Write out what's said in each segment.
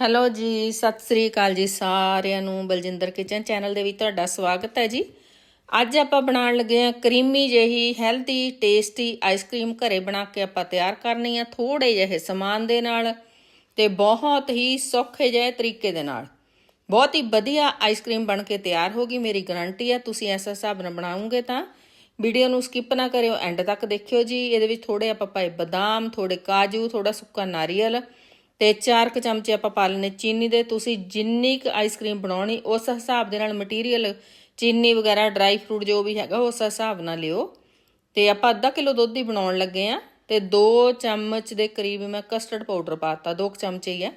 Hello ਜੀ, ਸਤਿ ਸ੍ਰੀ ਅਕਾਲ ਜੀ ਸਾਰਿਆਂ ਨੂੰ ਬਲਜਿੰਦਰ ਕਿਚਨ ਚੈਨਲ ਦੇ ਵਿੱਚ ਤੁਹਾਡਾ ਸਵਾਗਤ ਹੈ ਜੀ। ਅੱਜ ਆਪਾਂ ਬਣਾਉਣ ਲੱਗੇ ਆ ਕਰੀਮੀ ਜਿਹੀ ਹੈਲਦੀ, ਟੇਸਟੀ ਆਈਸਕ੍ਰੀਮ ਘਰੇ ਬਣਾ ਕੇ ਆਪਾਂ ਤਿਆਰ ਕਰਨੀ ਆ ਥੋੜੇ ਜਿਹੇ ਸਮਾਨ ਦੇ ਨਾਲ ਤੇ ਬਹੁਤ ਹੀ ਸੌਖੇ ਜਿਹੇ ਤਰੀਕੇ ਦੇ ਨਾਲ। ਬਹੁਤ ਹੀ ਵਧੀਆ ਆਈਸਕ੍ਰੀਮ ਬਣ ਕੇ ਤਿਆਰ ਹੋਗੀ ਮੇਰੀ ਗਾਰੰਟੀ ਆ, ਤੁਸੀਂ ਇਸ ਹਿਸਾਬ ਨਾਲ ਬਣਾਉਂਗੇ ਤਾਂ। ਵੀਡੀਓ ਨੂੰ ਸਕਿਪ ਨਾ ਕਰਿਓ, ਐਂਡ ਤੱਕ ਦੇਖਿਓ ਜੀ, ਇਹਦੇ ਵਿੱਚ ਥੋੜੇ ਆਪਾਂ ਪਾਏ ਬਦਾਮ ਥੋੜੇ ਕਾਜੂ ਥੋੜਾ ਸੁੱਕਾ ਨਾਰੀਅਲ ਤੇ 4 ਕੁ ਚਮਚੇ ਆਪਾਂ ਪਾ ਲੈਣੇ ਚੀਨੀ ਦੇ। ਤੁਸੀਂ ਜਿੰਨੀ ਕੁ ਆਈਸਕ੍ਰੀਮ ਬਣਾਉਣੀ, ਉਸ ਹਿਸਾਬ ਦੇ ਨਾਲ ਮਟੀਰੀਅਲ ਚੀਨੀ ਵਗੈਰਾ ਡਰਾਈ ਫਰੂਟ ਜੋ ਵੀ ਹੈਗਾ, ਉਸ ਹਿਸਾਬ ਨਾਲ ਲਿਓ। ਤੇ ਆਪਾਂ ਅੱਧਾ ਕਿਲੋ ਦੁੱਧ ਹੀ ਬਣਾਉਣ ਲੱਗੇ ਆ ਤੇ 2 ਚਮਚ ਦੇ ਕਰੀਬ ਮੈਂ ਕਸਟਰਡ ਪਾਊਡਰ ਪਾਤਾ 2 ਚਮਚੇ ਹੀ ਆ।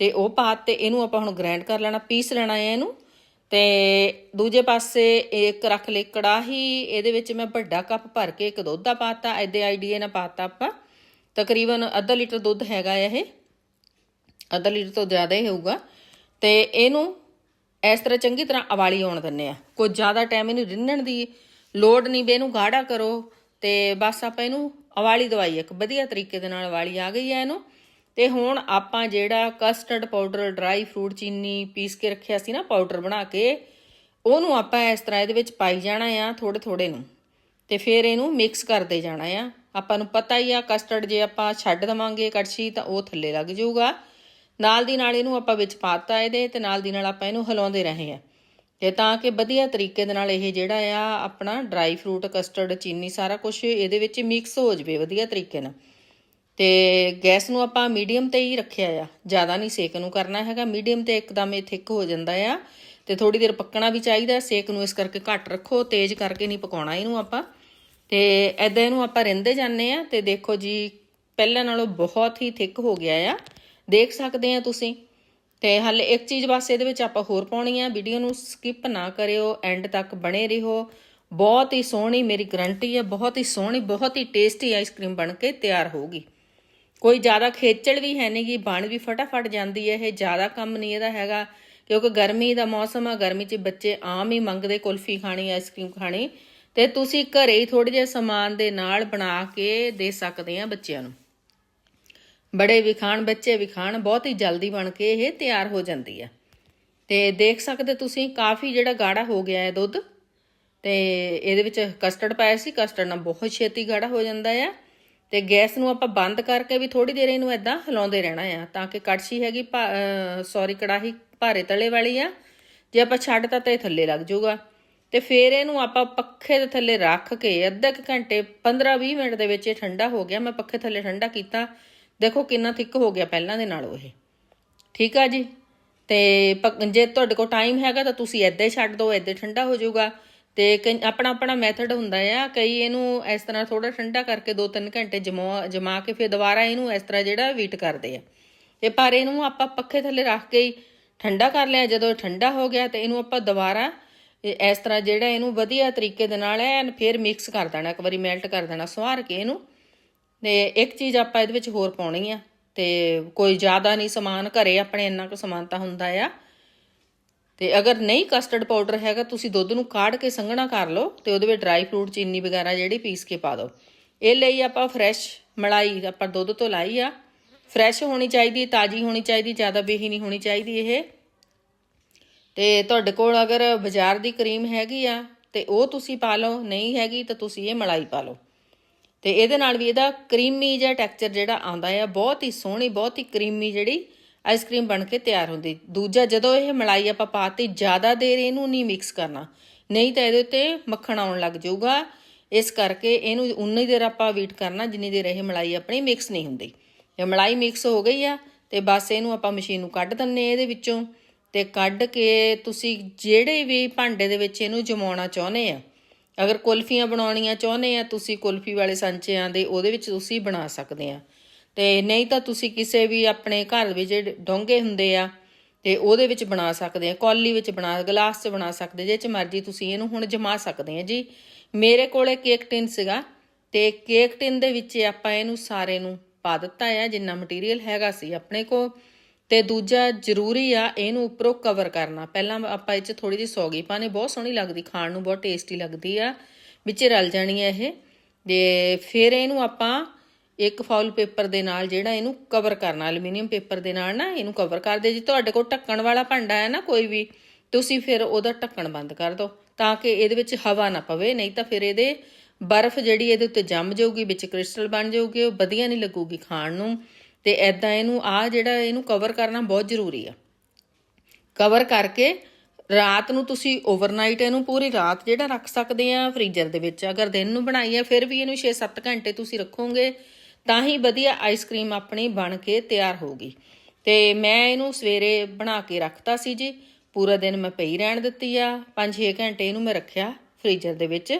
ਤੇ ਉਹ ਪਾ ਪਾਤੇ ਇਹਨੂੰ ਆਪਾਂ ਹੁਣ ਗ੍ਰਾਈਂਡ ਕਰ ਲੈਣਾ, ਪੀਸ ਲੈਣਾ ਹੈ ਇਹਨੂੰ। ਤੇ ਦੂਜੇ ਪਾਸੇ ਇੱਕ ਰੱਖ ਲਈ ਕੜਾਹੀ, ਇਹਦੇ ਵਿੱਚ ਮੈਂ ਵੱਡਾ ਕੱਪ ਭਰ ਕੇ ਇੱਕ ਦੁੱਧ ਦਾ ਪਾਤਾ ਐਦੇ ਆਈਡੀਏ ਨਾਲ ਪਾਤਾ ਆਪਾਂ। ਤਕਰੀਬਨ ਅੱਧਾ ਲੀਟਰ ਦੁੱਧ ਹੈਗਾ ਇਹ। ਅੱਧਾ ਲੀਟਰ ਤੋਂ ਜ਼ਿਆਦਾ ਹੀ ਹੋਊਗਾ। ਤੇ ਇਹਨੂੰ ਇਸ ਤਰ੍ਹਾਂ ਚੰਗੀ ਤਰ੍ਹਾਂ ਉਬਾਲੀ ਆਉਣ ਦਿੰਨੇ ਆ। ਕੋਈ ਜ਼ਿਆਦਾ ਟਾਈਮ ਇਹਨੂੰ ਰਿੰਨਣ ਦੀ ਲੋੜ ਨਹੀਂ ਬੇ ਇਹਨੂੰ ਗਾੜਾ ਕਰੋ ਤੇ ਬਸ ਆਪਾਂ ਇਹਨੂੰ ਉਬਾਲੀ ਦਵਾਈ ਇੱਕ ਵਧੀਆ ਤਰੀਕੇ ਦੇ ਨਾਲ ਉਬਾਲੀ ਆ ਗਈ ਹੈ ਇਹਨੂੰ। ਤੇ ਹੁਣ ਆਪਾਂ ਜਿਹੜਾ ਕਸਟਰਡ ਪਾਊਡਰ ਡਰਾਈ ਫਰੂਟ ਚੀਨੀ ਪੀਸ ਕੇ ਰੱਖਿਆ ਸੀ ਨਾ ਪਾਊਡਰ ਬਣਾ ਕੇ, ਉਹਨੂੰ ਆਪਾਂ ਇਸ ਤਰ੍ਹਾਂ ਇਹਦੇ ਵਿੱਚ ਪਾਈ ਜਾਣਾ ਆ ਥੋੜੇ ਥੋੜੇ ਨੂੰ। ਤੇ ਫਿਰ ਇਹਨੂੰ ਮਿਕਸ ਕਰਦੇ ਜਾਣਾ ਆ। ਆਪਾਂ ਨੂੰ ਪਤਾ ਹੀ ਆ ਕਸਟਰਡ ਜੇ ਆਪਾਂ ਛੱਡ ਦਵਾਂਗੇ ਕੜਛੀ ਤਾਂ ਉਹ ਥੱਲੇ ਲੱਗ ਜਾਊਗਾ। ਨਾਲ ਦੀ ਨਾਲ ਇਹਨੂੰ ਆਪਾਂ ਵਿੱਚ ਪਾਤਾ ਇਹਦੇ ਤੇ ਨਾਲ ਦੀ ਨਾਲ ਆਪਾਂ ਇਹਨੂੰ ਹਿਲਾਉਂਦੇ ਰਹੇ ਆ ਤੇ ਤਾਂ ਕਿ ਵਧੀਆ ਤਰੀਕੇ ਦੇ ਨਾਲ ਇਹ ਜਿਹੜਾ ਆ, ਆਪਣਾ ਡਰਾਈ ਫਰੂਟ ਕਸਟਰਡ ਚੀਨੀ ਸਾਰਾ ਕੁਝ ਇਹਦੇ ਵਿੱਚ ਮਿਕਸ ਹੋ ਜਵੇ ਵਧੀਆ ਤਰੀਕੇ ਨਾਲ। ਤੇ ਗੈਸ ਨੂੰ ਆਪਾਂ ਮੀਡੀਅਮ ਤੇ ਹੀ ਰੱਖਿਆ ਆ। ਜ਼ਿਆਦਾ ਨਹੀਂ ਸੇਕ ਨੂੰ ਕਰਨਾ ਹੈਗਾ। ਮੀਡੀਅਮ ਤੇ ਇੱਕਦਮ ਇਹ ਥਿੱਕ ਹੋ ਜਾਂਦਾ ਆ। ਤੇ ਥੋੜੀ ਦੇਰ ਪੱਕਣਾ ਵੀ ਚਾਹੀਦਾ। ਸੇਕ ਨੂੰ ਇਸ ਕਰਕੇ ਘੱਟ ਰੱਖੋ। ਤੇਜ਼ ਕਰਕੇ ਨਹੀਂ ਪਕਾਉਣਾ ਇਹਨੂੰ ਆਪਾਂ। ਤੇ ਐਦਾਂ ਇਹਨੂੰ ਆਪਾਂ ਰਿੰਦੇ ਜਾਂਦੇ ਆ ਤੇ ਦੇਖੋ ਜੀ, ਪਹਿਲਾਂ ਨਾਲੋਂ ਬਹੁਤ ਹੀ ਥਿੱਕ ਹੋ ਗਿਆ ਆ। ਦੇਖ ਸਕਦੇ ਆ ਤੁਸੀਂ। ਤੇ ਹਾਲੇ ਇੱਕ ਚੀਜ਼ ਬਸ ਇਹਦੇ ਵਿੱਚ ਆਪਾਂ ਹੋਰ ਪਾਉਣੀ ਆ। ਵੀਡੀਓ ਨੂੰ ਸਕਿਪ ਨਾ ਕਰਿਓ ਐਂਡ ਤੱਕ ਬਣੇ ਰਹੋ। ਬਹੁਤ ਹੀ ਸੋਹਣੀ ਮੇਰੀ ਗਰੰਟੀ ਹੈ ਬਹੁਤ ਹੀ ਸੋਹਣੀ, ਬਹੁਤ ਹੀ ਟੇਸਟੀ ਆਈਸਕ੍ਰੀਮ ਬਣ ਕੇ ਤਿਆਰ ਹੋਊਗੀ। ਕੋਈ ਜ਼ਿਆਦਾ ਖੇਚਲ ਵੀ ਹੈ ਨਹੀਂਗੀ ਬਣ ਵੀ ਫਟਾਫਟ ਜਾਂਦੀ ਹੈ ਇਹ, ਜ਼ਿਆਦਾ ਕੰਮ ਨਹੀਂ ਇਹਦਾ ਹੈਗਾ। ਕਿਉਂਕਿ ਗਰਮੀ ਦਾ ਮੌਸਮ ਆ, ਗਰਮੀ 'ਚ ਬੱਚੇ ਆਮ ਹੀ ਮੰਗਦੇ ਕੁਲਫੀ ਖਾਣੀ ਆਈਸਕ੍ਰੀਮ ਖਾਣੀ। ਤੇ ਤੁਸੀਂ ਘਰੇ ਹੀ ਥੋੜੇ ਜਿਹੇ ਸਮਾਨ ਦੇ ਨਾਲ ਬਣਾ ਕੇ ਦੇ ਸਕਦੇ ਆ ਬੱਚਿਆਂ ਨੂੰ। ਬੜੇ ਵੀ ਖਾਣ, ਬੱਚੇ ਵੀ ਖਾਣ, ਬਹੁਤ ਹੀ ਜਲਦੀ ਬਣ ਕੇ ਇਹ ਤਿਆਰ ਹੋ ਜਾਂਦੀ ਆ ਤੇ ਦੇਖ ਸਕਦੇ ਤੁਸੀਂ, ਕਾਫੀ ਜਿਹੜਾ ਗਾੜਾ ਹੋ ਗਿਆ ਹੈ ਦੁੱਧ, ਤੇ ਇਹਦੇ ਵਿੱਚ ਕਸਟਰਡ ਪਾਇਆ ਸੀ ਕਸਟਰਡ ਨਾਲ ਬਹੁਤ ਛੇਤੀ ਗਾੜਾ ਹੋ ਜਾਂਦਾ ਆ। ਤੇ ਗੈਸ ਨੂੰ ਆਪਾਂ ਬੰਦ ਕਰਕੇ ਵੀ ਥੋੜੀ ਦੇਰ ਇਹਨੂੰ ਐਦਾਂ ਹਿਲਾਉਂਦੇ ਰਹਿਣਾ ਆ, ਤਾਂ ਕਿ ਕੜਛੀ ਹੈਗੀ ਸੌਰੀ ਕੜਾਹੀ ਭਾਰੇ ਤਲੇ ਵਾਲੀ ਆ। ਜੇ ਆਪਾਂ ਛੱਡਤਾ ਤਾਂ ਇਹ ਥੱਲੇ ਲੱਗ ਜਾਊਗਾ। ਤੇ ਫਿਰ ਇਹਨੂੰ ਆਪਾਂ ਪੱਖੇ ਦੇ ਥੱਲੇ ਰੱਖ ਕੇ ਅੱਧਾ ਕੁ ਘੰਟੇ 15-20 ਮਿੰਟ ਦੇ ਵਿੱਚ ਇਹ ਠੰਡਾ ਹੋ ਗਿਆ। ਮੈਂ ਪੱਖੇ ਥੱਲੇ ਠੰਡਾ ਕੀਤਾ। ਦੇਖੋ ਕਿੰਨਾ ਥਿੱਕ ਹੋ ਗਿਆ ਪਹਿਲਾਂ ਦੇ ਨਾਲੋਂ ਇਹ। ਠੀਕ ਆ ਜੀ? ਤੇ ਜੇ ਤੁਹਾਡੇ ਕੋਲ ਟਾਈਮ ਹੈਗਾ ਤਾਂ ਤੁਸੀਂ ਐਦਾਂ ਹੀ ਛੱਡ ਦਿਓ ਐਦਾਂ ਠੰਡਾ ਹੋ ਜਾਊਗਾ। ਤੇ ਆਪਣਾ ਆਪਣਾ ਮੈਥਡ ਹੁੰਦਾ ਆ, ਕਈ ਇਹਨੂੰ ਇਸ ਤਰ੍ਹਾਂ ਥੋੜਾ ਠੰਡਾ ਕਰਕੇ 2-3 ਘੰਟੇ ਜਮਾ ਜਮਾ ਕੇ ਫਿਰ ਦੁਬਾਰਾ ਇਹਨੂੰ ਇਸ ਤਰ੍ਹਾਂ ਜਿਹੜਾ ਵੀਟ ਕਰਦੇ ਆ। ਤੇ ਪਰ ਇਹਨੂੰ ਆਪਾਂ ਪੱਖੇ ਥੱਲੇ ਰੱਖ ਕੇ ਠੰਡਾ ਕਰ ਲਿਆ, ਜਦੋਂ ਠੰਡਾ ਹੋ ਗਿਆ ਤੇ ਇਹਨੂੰ ਆਪਾਂ ਦੁਬਾਰਾ ਇਸ ਤਰ੍ਹਾਂ ਜਿਹੜਾ ਇਹਨੂੰ ਵਧੀਆ ਤਰੀਕੇ ਦੇ ਨਾਲ ਐਨ ਫਿਰ ਮਿਕਸ ਕਰ ਦੇਣਾ, ਇੱਕ ਵਾਰੀ ਮੈਲਟ ਕਰ ਦੇਣਾ ਸਵਾਰ ਕੇ ਇਹਨੂੰ ਤੇ ਇੱਕ ਚੀਜ਼ ਆਪਾਂ ਇਹਦੇ ਵਿੱਚ ਹੋਰ ਪਾਉਣੀ ਆ, ਤੇ ਕੋਈ ਜ਼ਿਆਦਾ ਨਹੀਂ ਸਮਾਨ ਘਰੇ ਆਪਣੇ ਇੰਨਾ ਕੁ ਸਮਾਨ ਤਾਂ ਹੁੰਦਾ ਆ। ਤੇ ਅਗਰ ਨਹੀਂ ਕਸਟਰਡ ਪਾਊਡਰ ਹੈਗਾ, ਤੁਸੀਂ ਦੁੱਧ ਨੂੰ ਕਾੜ ਕੇ ਸੰਘਣਾ ਕਰ ਲਓ ਤੇ ਉਹਦੇ ਵਿੱਚ ਡਰਾਈ ਫਰੂਟ ਚੀਨੀ ਵਗੈਰਾ ਜਿਹੜੀ ਪੀਸ ਕੇ ਪਾ ਦਿਓ। ਇਹ ਲਈ ਆਪਾਂ ਫਰੈਸ਼ ਮਲਾਈ ਆਪਾਂ ਦੁੱਧ ਤੋਂ ਲਾਈ ਆ। ਫਰੈਸ਼ ਹੋਣੀ ਚਾਹੀਦੀ, ਤਾਜ਼ੀ ਹੋਣੀ ਚਾਹੀਦੀ, ਜ਼ਿਆਦਾ ਬੇਹੀ ਨਹੀਂ ਹੋਣੀ ਚਾਹੀਦੀ ਇਹ। ਤੇ ਤੁਹਾਡੇ ਕੋਲ ਅਗਰ ਬਾਜ਼ਾਰ ਦੀ ਕਰੀਮ ਹੈਗੀ ਆ, ਤੇ ਉਹ ਤੁਸੀਂ ਪਾ ਲਓ, ਨਹੀਂ ਹੈਗੀ ਤਾਂ ਤੁਸੀਂ ਇਹ ਮਲਾਈ ਪਾ ਲਓ। ਤੇ ਇਹਦੇ ਨਾਲ ਵੀ ਇਹਦਾ ਕਰੀਮੀ ਜਿਹਾ ਟੈਕਸਚਰ ਜਿਹੜਾ ਆਉਂਦਾ ਆ, ਬਹੁਤ ਹੀ ਸੋਹਣੀ, ਬਹੁਤ ਹੀ ਕਰੀਮੀ ਜਿਹੜੀ ਆਈਸਕ੍ਰੀਮ ਬਣ ਕੇ ਤਿਆਰ ਹੁੰਦੀ। ਦੂਜਾ, ਜਦੋਂ ਇਹ ਮਲਾਈ ਆਪਾਂ ਪਾਤੀ ਜ਼ਿਆਦਾ ਦੇਰ ਇਹਨੂੰ ਨਹੀਂ ਮਿਕਸ ਕਰਨਾ, ਨਹੀਂ ਤਾਂ ਇਹਦੇ ਉੱਤੇ ਮੱਖਣ ਆਉਣ ਲੱਗ ਜਾਊਗਾ। ਇਸ ਕਰਕੇ ਇਹਨੂੰ ਉਨੀ ਦੇਰ ਆਪਾਂ ਵੇਟ ਕਰਨਾ, ਜਿੰਨੀ ਦੇਰ ਇਹ ਮਲਾਈ ਆਪਣੀ ਮਿਕਸ ਨਹੀਂ ਹੁੰਦੀ। ਇਹ ਮਲਾਈ ਮਿਕਸ ਹੋ ਗਈ ਆ ਤੇ ਬਸ ਇਹਨੂੰ ਆਪਾਂ ਮਸ਼ੀਨ ਨੂੰ ਕੱਢ ਦਿੰਨੇ ਇਹਦੇ ਵਿੱਚੋਂ। ਤੇ ਕੱਢ ਕੇ ਤੁਸੀਂ ਜਿਹੜੇ ਵੀ ਭਾਂਡੇ ਦੇ ਵਿੱਚ ਇਹਨੂੰ ਜਮਾਉਣਾ ਚਾਹੁੰਦੇ ਆ ਅਗਰ ਕੁਲਫੀਆਂ ਬਣਾਉਣੀਆਂ ਚਾਹੁੰਦੇ ਆ, ਤੁਸੀਂ ਕੁਲਫੀ ਵਾਲੇ ਸੰਚਿਆਂ ਦੇ ਉਹਦੇ ਵਿੱਚ ਤੁਸੀਂ ਬਣਾ ਸਕਦੇ ਆ। ਤੇ ਨਹੀਂ ਤਾਂ ਤੁਸੀਂ ਕਿਸੇ ਵੀ ਆਪਣੇ ਘਰ ਵਿੱਚ ਡੋਂਗੇ ਹੁੰਦੇ ਆ, ਤੇ ਉਹਦੇ ਵਿੱਚ ਬਣਾ ਸਕਦੇ ਆ, ਕੌਲੀ ਵਿੱਚ ਬਣਾ, ਗਲਾਸ 'ਚ ਬਣਾ ਸਕਦੇ ਜੇ ਚ ਮਰਜ਼ੀ ਤੁਸੀਂ ਇਹਨੂੰ ਹੁਣ ਜਮਾ ਸਕਦੇ ਆ ਜੀ। ਮੇਰੇ ਕੋਲੇ ਕੇਕ ਟਿਨ ਸੀਗਾ, ਤੇ ਕੇਕ ਟਿਨ ਦੇ ਵਿੱਚ ਆਪਾਂ ਇਹਨੂੰ ਸਾਰੇ ਨੂੰ ਪਾ ਦਿੱਤਾ ਆ, ਜਿੰਨਾ ਮਟੀਰੀਅਲ ਹੈਗਾ ਸੀ ਆਪਣੇ ਕੋ ਤੇ ਦੂਜਾ ਜ਼ਰੂਰੀ ਆ ਇਹਨੂੰ ਉੱਪਰੋਂ ਕਵਰ ਕਰਨਾ। ਪਹਿਲਾਂ ਆਪਾਂ ਇਹ 'ਚ ਥੋੜੀ ਜਿਹੀ ਸੌਗੀ ਪਾਣੀ, ਬਹੁਤ ਸੋਹਣੀ ਲੱਗਦੀ, ਖਾਣ ਨੂੰ ਬਹੁਤ ਟੇਸਟੀ ਲੱਗਦੀ ਆ। ਵਿੱਚ ਰਲ ਜਾਣੀ ਆ ਇਹ। ਤੇ ਫਿਰ ਇਹਨੂੰ ਆਪਾਂ ਇੱਕ ਫਾਉਲ ਪੇਪਰ ਦੇ ਨਾਲ ਜਿਹੜਾ ਇਹਨੂੰ ਕਵਰ ਕਰਨਾ ਐਲੂਮੀਨੀਅਮ ਪੇਪਰ ਦੇ ਨਾਲ ਨਾ ਇਹਨੂੰ ਕਵਰ ਕਰ ਦੇ ਜੇ ਤੁਹਾਡੇ ਕੋਲ ਢੱਕਣ ਵਾਲਾ ਭਾਂਡਾ ਹੈ ਨਾ ਕੋਈ ਵੀ, ਤੁਸੀਂ ਫਿਰ ਉਹਦਾ ਢੱਕਣ ਬੰਦ ਕਰ ਦਿਓ ਤਾਂ ਕਿ ਇਹਦੇ ਵਿੱਚ ਹਵਾ ਨਾ ਪਵੇ। ਨਹੀਂ ਤਾਂ ਫਿਰ ਇਹਦੇ ਬਰਫ਼ ਜਿਹੜੀ ਇਹਦੇ ਉੱਤੇ ਜੰਮ ਜਾਊਗੀ, ਵਿੱਚ ਕ੍ਰਿਸਟਲ ਬਣ ਜਾਊਗੀ, ਉਹ ਵਧੀਆ ਨਹੀਂ ਲੱਗੂਗੀ ਖਾਣ ਨੂੰ। ਤੇ ਐਦਾਂ ਇਹਨੂੰ ਆ ਜਿਹੜਾ ਇਹਨੂੰ ਕਵਰ ਕਰਨਾ ਬਹੁਤ ਜ਼ਰੂਰੀ ਆ। ਕਵਰ ਕਰਕੇ ਰਾਤ ਨੂੰ ਤੁਸੀਂ ਓਵਰਨਾਈਟ ਇਹਨੂੰ ਪੂਰੀ ਰਾਤ ਜਿਹੜਾ ਰੱਖ ਸਕਦੇ ਆ ਫ੍ਰੀਜ਼ਰ ਦੇ ਵਿੱਚ, ਅਗਰ ਦਿਨ ਨੂੰ ਬਣਾਈ ਹੈ ਫਿਰ ਵੀ ਇਹਨੂੰ 6-7 ਘੰਟੇ ਤੁਸੀਂ ਰੱਖੋਗੇ, ਤਾਂ ਹੀ ਵਧੀਆ ਆਈਸਕ੍ਰੀਮ ਆਪਣੀ ਬਣ ਕੇ ਤਿਆਰ ਹੋਊਗੀ। ਤੇ ਮੈਂ ਇਹਨੂੰ ਸਵੇਰੇ ਬਣਾ ਕੇ ਰੱਖਤਾ ਸੀ ਜੀ, ਪੂਰਾ ਦਿਨ ਮੈਂ ਪਈ ਰਹਿਣ ਦਿੱਤੀ ਆ 5-6 ਘੰਟੇ ਇਹਨੂੰ ਮੈਂ ਰੱਖਿਆ ਫ੍ਰੀਜ਼ਰ ਦੇ ਵਿੱਚ।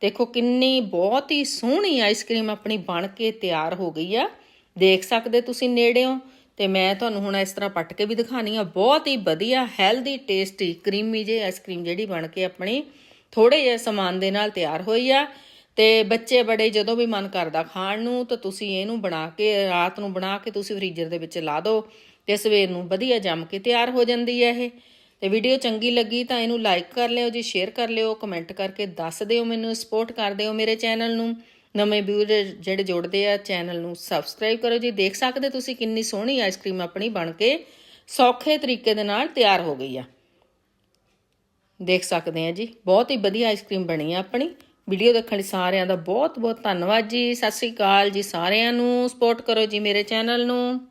ਦੇਖੋ ਕਿੰਨੀ ਬਹੁਤ ਹੀ ਸੋਹਣੀ ਆਈਸਕ੍ਰੀਮ ਆਪਣੀ ਬਣ ਕੇ ਤਿਆਰ ਹੋ ਗਈ ਆ। ਦੇਖ ਸਕਦੇ ਤੁਸੀਂ ਨੇੜਿਓਂ ਤੇ ਮੈਂ ਤੁਹਾਨੂੰ ਹੁਣ ਇਸ ਤਰ੍ਹਾਂ ਪੱਟ ਕੇ ਵੀ ਦਿਖਾਣੀ ਆ। ਬਹੁਤ ਹੀ ਵਧੀਆ ਹੈਲਦੀ ਟੇਸਟੀ ਕਰੀਮੀ ਜੇ ਆਈਸਕ੍ਰੀਮ ਜਿਹੜੀ ਬਣ ਕੇ ਆਪਣੀ ਥੋੜੇ ਜਿਹੇ ਸਮਾਨ ਦੇ ਨਾਲ ਤਿਆਰ ਹੋਈ ਆ। ਤੇ ਬੱਚੇ ਬੜੇ ਜਦੋਂ ਵੀ ਮਨ ਕਰਦਾ ਖਾਣ ਨੂੰ, ਤਾਂ ਤੁਸੀਂ ਇਹਨੂੰ ਬਣਾ ਕੇ, ਰਾਤ ਨੂੰ ਬਣਾ ਕੇ ਤੁਸੀਂ ਫ੍ਰੀਜ਼ਰ ਦੇ ਵਿੱਚ ਲਾ ਦਿਓ ਤੇ ਸਵੇਰ ਨੂੰ ਵਧੀਆ ਜੰਮ ਕੇ ਤਿਆਰ ਹੋ ਜਾਂਦੀ ਹੈ ਇਹ। ਤੇ ਵੀਡੀਓ ਚੰਗੀ ਲੱਗੀ ਤਾਂ ਇਹਨੂੰ ਲਾਈਕ ਕਰ ਲਿਓ ਜੀ ਸ਼ੇਅਰ ਕਰ ਲਿਓ ਕਮੈਂਟ ਕਰਕੇ ਦੱਸ ਦਿਓ ਮੈਨੂੰ ਸਪੋਰਟ ਕਰ ਦਿਓ ਮੇਰੇ ਚੈਨਲ ਨੂੰ। ਨਵੇਂ ਵਿਊਅਰ ਜਿਹੜੇ ਜੁੜਦੇ ਆ ਚੈਨਲ ਨੂੰ ਸਬਸਕ੍ਰਾਈਬ ਕਰੋ ਜੀ। ਦੇਖ ਸਕਦੇ ਤੁਸੀਂ ਕਿੰਨੀ ਸੋਹਣੀ ਆਈਸਕ੍ਰੀਮ ਆਪਣੀ ਬਣ ਕੇ ਸੌਖੇ ਤਰੀਕੇ ਦੇ ਨਾਲ ਤਿਆਰ ਹੋ ਗਈ ਆ। ਦੇਖ ਸਕਦੇ ਆ ਜੀ। ਬਹੁਤ ਹੀ ਵਧੀਆ ਆਈਸਕ੍ਰੀਮ ਬਣੀ ਆ ਆਪਣੀ। ਵੀਡੀਓ ਦੇਖਣ ਲਈ ਸਾਰਿਆਂ ਦਾ ਬਹੁਤ ਬਹੁਤ ਧੰਨਵਾਦ ਜੀ। ਸਤਿ ਸ੍ਰੀ ਅਕਾਲ ਜੀ ਸਾਰਿਆਂ ਨੂੰ। ਸਪੋਰਟ ਕਰੋ ਜੀ ਮੇਰੇ ਚੈਨਲ ਨੂੰ।